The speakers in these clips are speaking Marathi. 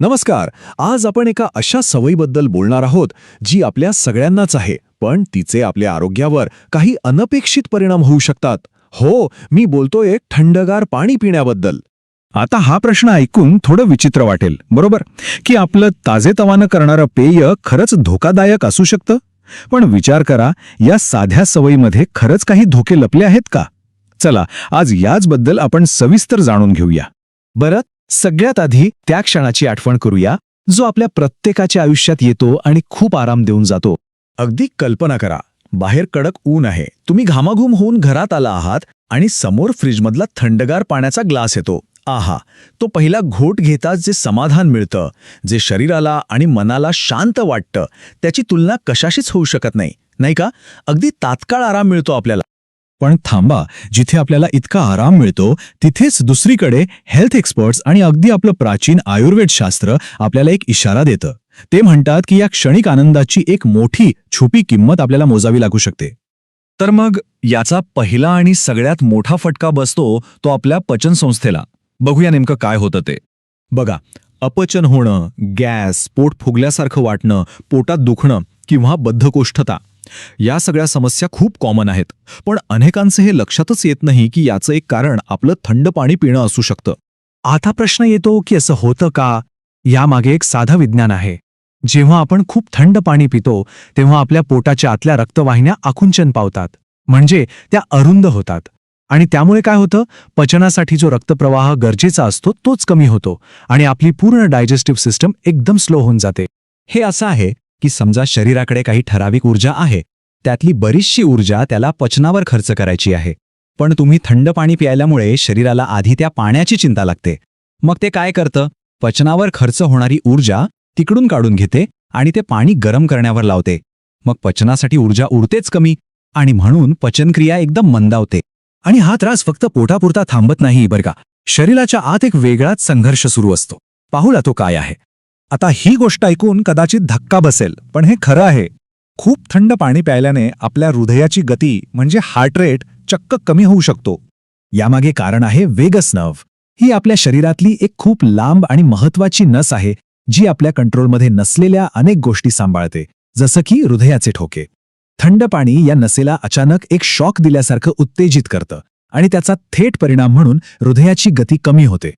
नमस्कार. आज आपण एका अशा सवयीबद्दल बोलणार आहोत जी आपल्या सगळ्यांनाच आहे पण तिचे आपल्या आरोग्यावर काही अनपेक्षित परिणाम होऊ शकतात. हो मी बोलतोय थंडगार पाणी पिण्याबद्दल. आता हा प्रश्न ऐकून थोडं विचित्र वाटेल बरोबर? की आपलं ताजेतवानं करणारं पेय खरंच धोकादायक असू शकतं? पण विचार करा या साध्या सवयीमध्ये खरंच काही धोके लपले आहेत का? चला आज याचबद्दल आपण सविस्तर जाणून घेऊया. बरं सगळ्यात आधी त्या क्षणाची आठवण करूया जो आपल्या प्रत्येकाच्या आयुष्यात येतो आणि खूप आराम देऊन जातो. अगदी कल्पना करा बाहेर कडक ऊन आहे तुम्ही घामाघूम होऊन घरात आला आहात आणि समोर फ्रीजमधला थंडगार पाण्याचा ग्लास येतो. आहा तो पहिला घोट घेताच जे समाधान मिळतं जे शरीराला आणि मनाला शांत वाटतं त्याची तुलना कशाशीच होऊ शकत नाही नाही का? अगदी तात्काळ आराम मिळतो आपल्याला. पण थांबा जिथे आपल्याला इतका आराम मिळतो तिथेच दुसरीकडे हेल्थ एक्सपर्ट्स आणि अगदी आपलं प्राचीन आयुर्वेद शास्त्र आपल्याला एक इशारा देतं. ते म्हणतात की या क्षणिक आनंदाची एक मोठी छुपी किंमत आपल्याला मोजावी लागू शकते. तर मग याचा पहिला आणि सगळ्यात मोठा फटका बसतो तो आपल्या पचनसंस्थेला बघूया नेमकं काय होतं ते. बघा अपचन होणं गॅस पोट फुगल्यासारखं वाटणं पोटात दुखणं किंवा बद्धकोष्ठता या सगळ्या समस्या खूप कॉमन आहेत. पण अनेकांचं हे लक्षातच येत नाही की याचं एक कारण आपलं थंड पाणी पिणं असू शकतं. आता प्रश्न येतो की असं होतं का? यामागे एक साधं विज्ञान आहे. जेव्हा आपण खूप थंड पाणी पितो तेव्हा आपल्या पोटाच्या आतल्या रक्तवाहिन्या आकुंचन पावतात. म्हणजे त्या अरुंद होतात. आणि त्यामुळे काय होतं? पचनासाठी जो रक्तप्रवाह गरजेचा असतो तोच कमी होतो. आणि आपली पूर्ण डायजेस्टिव्ह सिस्टम एकदम स्लो होऊन जाते. हे असं आहे की समजा शरीराकडे काही ठराविक ऊर्जा आहे त्यातली बरीचशी ऊर्जा त्याला पचनावर खर्च करायची आहे. पण तुम्ही थंड पाणी प्यायल्यामुळे शरीराला आधी त्या पाण्याची चिंता लागते. मग ते काय करतं? पचनावर खर्च होणारी ऊर्जा तिकडून काढून घेते आणि ते पाणी गरम करण्यावर लावते. मग पचनासाठी ऊर्जा उरतेच कमी आणि म्हणून पचनक्रिया एकदम मंदावते. आणि हा त्रास फक्त पोटापुरता थांबत नाही बरं का. शरीराच्या आत एक वेगळाच संघर्ष सुरू असतो. पाहूला तो काय आहे. आता ही गोष्ट ऐकून कदाचित धक्का बसेल पण हे खरं आहे. खूप थंड पाणी प्यायल्याने आपल्या हृदयाची गती म्हणजे हार्ट रेट चक्क कमी होऊ शकतो. यामागे कारण आहे वेगस नर्व ही आपल्या शरीरातली एक खूप लांब आणि महत्वाची नस आहे जी आपल्या कंट्रोलमध्ये नसलेल्या अनेक गोष्टी सांभाळते जसं की हृदयाचे ठोके. थंड पाणी या नसेला अचानक एक शॉक दिल्यासारखं उत्तेजित करतं आणि त्याचा थेट परिणाम म्हणून हृदयाची गती कमी होते.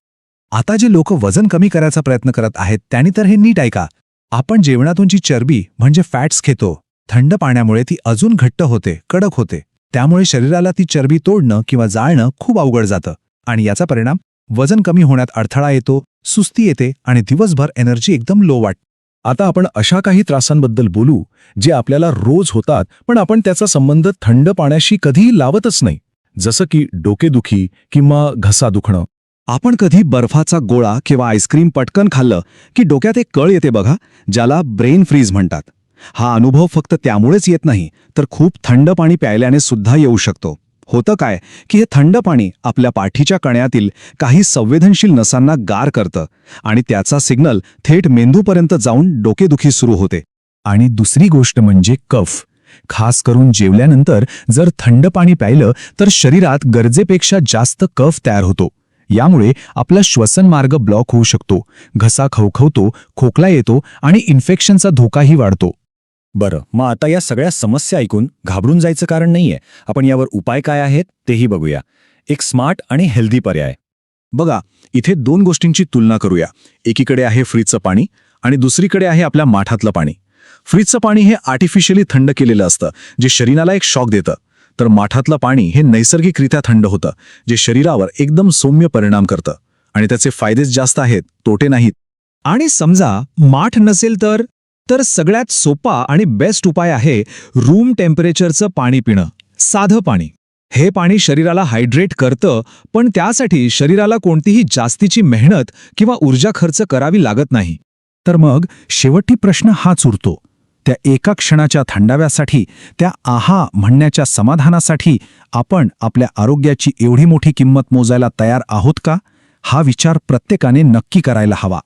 आता जे लोक वजन कमी करायचा प्रयत्न करत आहेत त्यांनी तर हे नीट ऐका. आपण जेवणातून जी चरबी म्हणजे फॅट्स घेतो. थंड पाण्यामुळे ती अजून घट्ट होते कडक होते. त्यामुळे शरीराला ती चरबी तोडणं किंवा जाळणं खूप अवघड जातं. आणि याचा परिणाम वजन कमी होण्यात अडथळा येतो सुस्ती येते आणि दिवसभर एनर्जी एकदम लो वाट. आता आपण अशा काही त्रासांबद्दल बोलू जे आपल्याला रोज होतात पण आपण त्याचा संबंध थंड पाण्याशी कधीही लावतच नाही. जसं की डोकेदुखी किंवा घसा दुखणं. आपण कधी बर्फाचा गोळा किंवा आईस्क्रीम पटकन खाल्लं की डोक्यात एक कळ येते बघा ज्याला ब्रेन फ्रीज म्हणतात. हा अनुभव फक्त त्यामुळेच येत नाही तर खूप थंड पाणी प्यायल्याने सुद्धा येऊ शकतो. होतं काय की हे थंड पाणी आपल्या पाठीच्या कण्यातील काही संवेदनशील नसांना गार करतं आणि त्याचा सिग्नल थेट मेंदूपर्यंत जाऊन डोकेदुखी सुरू होते. आणि दुसरी गोष्ट म्हणजे कफ. खास करून जेवल्यानंतर जर थंड पाणी प्यायलं तर शरीरात गरजेपेक्षा जास्त कफ तयार होतो. यामुळे आपला श्वसन मार्ग ब्लॉक होऊ शकतो घसा खवखवतो खोकला येतो आणि इन्फेक्शनचा धोकाही वाढतो. बरं मग आता या सगळ्या समस्या ऐकून घाबरून जायचं कारण नाहीये. आपण यावर उपाय काय आहेत तेही बघूया. एक स्मार्ट आणि हेल्दी पर्याय. बघा इथे दोन गोष्टींची तुलना करूया. एकीकडे आहे फ्रीजचं पाणी आणि दुसरीकडे आहे आपल्या माठातलं पाणी. फ्रीजचं पाणी हे आर्टिफिशियली थंड केलेलं असतं जे शरीराला एक शॉक देतं. तर माठातलं पाणी हे नैसर्गिकरित्या थंड होतं जे शरीरावर एकदम सौम्य परिणाम करतं. आणि त्याचे फायदेच जास्त आहेत तोटे नाहीत. आणि समजा माठ नसेल तर तर सगळ्यात सोपा आणि बेस्ट उपाय आहे रूम टेम्परेचरचं पाणी पिणं साधं पाणी. हे पाणी शरीराला हायड्रेट करतं पण त्यासाठी शरीराला कोणतीही जास्तीची मेहनत किंवा ऊर्जा खर्च करावी लागत नाही. तर मग शेवटी प्रश्न हाच उरतो. त्या एका क्षणाच्या थंडाव्यासाठी त्या आहा म्हणण्याच्या समाधानासाठी आपण आपल्या आरोग्याची एवढी मोठी किंमत मोजायला तयार आहोत का? हा विचार प्रत्येकाने नक्की करायला हवा.